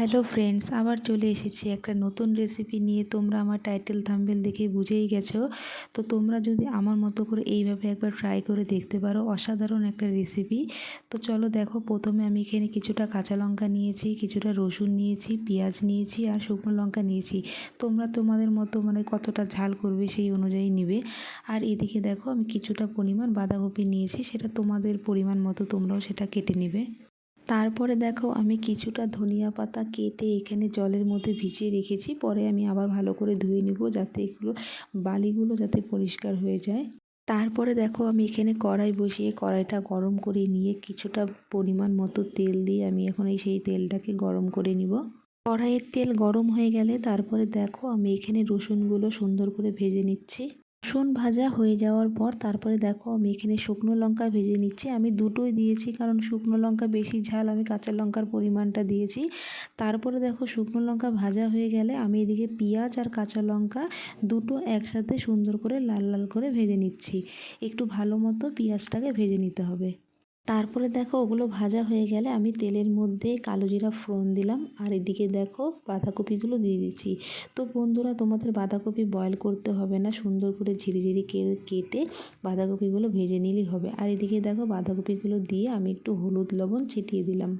Hello friends, আবার চলে এসেছি একটা নতুন রেসিপি নিয়ে। তোমরা আমার টাইটেল থাম্বেল দেখে বুঝেই গেছো। তো তোমরা যদি আমার মতো করে এইভাবে একবার ট্রাই করে দেখতে পারো, অসাধারণ একটা রেসিপি। তো চলো দেখো, প্রথমে আমি এখানে কিছুটা কাঁচা লঙ্কা নিয়েছি, কিছুটা রসুন নিয়েছি, পেঁয়াজ নিয়েছি আর শুকনো লঙ্কা নিয়েছি। তোমরা তোমাদের মতো মানে কতটা ঝাল করবে সেই অনুযায়ী নিবে। আর এদিকে দেখো, আমি কিছুটা পরিমাণ বাঁধাকপি নিয়েছি, সেটা তোমাদের পরিমাণ মতো তোমরাও সেটা কেটে নেবে। তারপরে দেখো আমি কিছুটা ধনিয়া পাতা কেটে এখানে জলের মধ্যে ভিজিয়ে রেখেছি। পরে আমি আবার ভালো করে ধুয়ে নিব যাতে এগুলো, বালিগুলো যাতে পরিষ্কার হয়ে যায়। তারপরে দেখো আমি এখানে কড়াই বসিয়ে কড়াইটা গরম করে নিয়ে কিছুটা পরিমাণ মতো তেল দিয়ে আমি এখন এই সেই তেলটাকে গরম করে নিব। কড়াইয়ের তেল গরম হয়ে গেলে তারপরে দেখো আমি এখানে রসুনগুলো সুন্দর করে ভেজে নিচ্ছি। রসুন ভাজা হয়ে যাওয়ার পর তারপরে দেখো আমি এখানে শুকনো লঙ্কা ভেজে নিচ্ছি। আমি দুটোই দিয়েছি কারণ শুকনো লঙ্কা বেশি ঝাল, আমি কাঁচা লঙ্কার পরিমাণটা দিয়েছি। তারপরে দেখো শুকনো লঙ্কা ভাজা হয়ে গেলে আমি এদিকে পেঁয়াজ আর কাঁচা লঙ্কা দুটো একসাথে সুন্দর করে লাল লাল করে ভেজে নিচ্ছি। একটু ভালো মতো পেঁয়াজটাকে ভেজে নিতে হবে। তারপরে দেখো ওগুলো ভাজা হয়ে গেলে আমি তেলের মধ্যে কালো জিরা ফোড়ন দিলাম। আর এদিকে দেখো বাঁধাকপিগুলো দিয়ে দিচ্ছি। তো বন্ধুরা, তোমাদের বাঁধাকপি বয়েল করতে হবে না। সুন্দর করে ঝিরিঝিরি কেটে বাঁধাকপিগুলো ভেজে নিলেই হবে। আর এদিকে দেখো বাঁধাকপিগুলো দিয়ে আমি একটু হলুদ লবণ ছিটিয়ে দিলাম।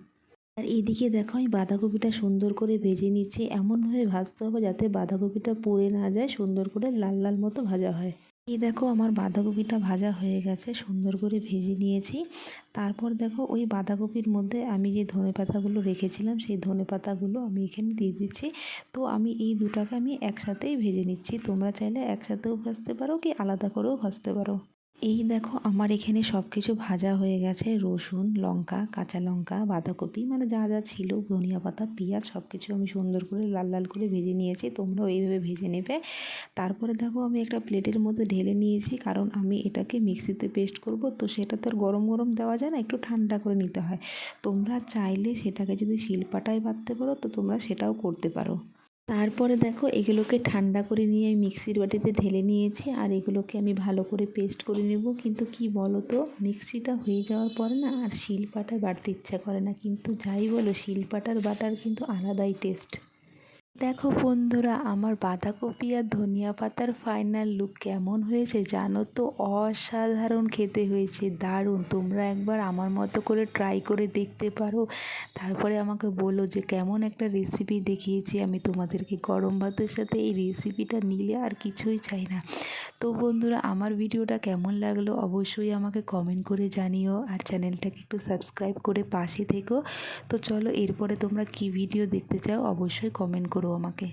আর এদিকে দেখো আমি বাঁধাকপিটা সুন্দর করে ভেজে নিচ্ছি। এমনভাবে ভাজতে হবে যাতে বাঁধাকপিটা পুড়ে না যায়, সুন্দর করে লাল লাল মতো ভাজা হয়। এই দেখো আমার বাঁধাকপিটা ভাজা হয়ে গেছে, সুন্দর করে ভেজে নিয়েছি। তারপর দেখো ওই বাঁধাকপির মধ্যে আমি যে ধনে পাতাগুলো রেখেছিলাম, সেই ধনে পাতাগুলো আমি এখানে দিয়ে দিচ্ছি। তো আমি এই দুটাকে আমি একসাথেই ভেজে নিচ্ছি। তোমরা চাইলে একসাথেও ভাজতে পারো কি আলাদা করেও ভাজতে পারো। এই দেখো আমার এখানে সব কিছু ভাজা হয়ে গেছে। রসুন, লঙ্কা, কাঁচা লঙ্কা, বাঁধাকপি মানে যা যা ছিল, ধনিয়া পাতা, পেঁয়াজ সব কিছু আমি সুন্দর করে লাল লাল করে ভেজে নিয়েছি। তোমরাও এইভাবে ভেজে নেবে। তারপরে দেখো আমি একটা প্লেটের মধ্যে ঢেলে নিয়েছি, কারণ আমি এটাকে মিক্সিতে পেস্ট করব, তো সেটা তো আর গরম গরম দেওয়া যায় না, একটু ঠান্ডা করে নিতে হয়। তোমরা চাইলে সেটাকে যদি শিলপাটায় বাঁধতে পারো, তো তোমরা সেটাও করতে পারো। তারপরে দেখো এগুলোকে ঠান্ডা করে নিয়ে আমি মিক্সির বাটিতে ঢেলে নিয়েছি, আর এগুলোকে আমি ভালো করে পেস্ট করে নেব। কিন্তু কি বলো তো মিক্সিটা হয়ে যাওয়ার পরে না আর শিলপাটা বাটতে ইচ্ছা করে না। কিন্তু যাই বলো, শিলপাটার বাটার কিন্তু আলাদাই টেস্ট। দেখো বন্ধুরা, আমার বাঁধাকপি আর ধনিয়া পাতার ফাইনাল লুক কেমন হয়েছে জানো তো? অসাধারণ খেতে হয়েছে, দারুণ। তোমরা একবার আমার মতো করে ট্রাই করে দেখতে পারো। তারপরে আমাকে বলো যে কেমন একটা রেসিপি দেখিয়েছি আমি তোমাদেরকে। গরম ভাতের সাথে এই রেসিপিটা নিলে আর কিছুই চাই না। তো বন্ধুরা, আমার ভিডিওটা কেমন লাগল অবশ্যই আমাকে কমেন্ট করে জানিও আর চ্যানেলটাকে একটু সাবস্ক্রাইব করে পাশে থেকো। তো চলো, এরপরে তোমরা কি ভিডিও দেখতে চাও অবশ্যই কমেন্ট করো আমাকে।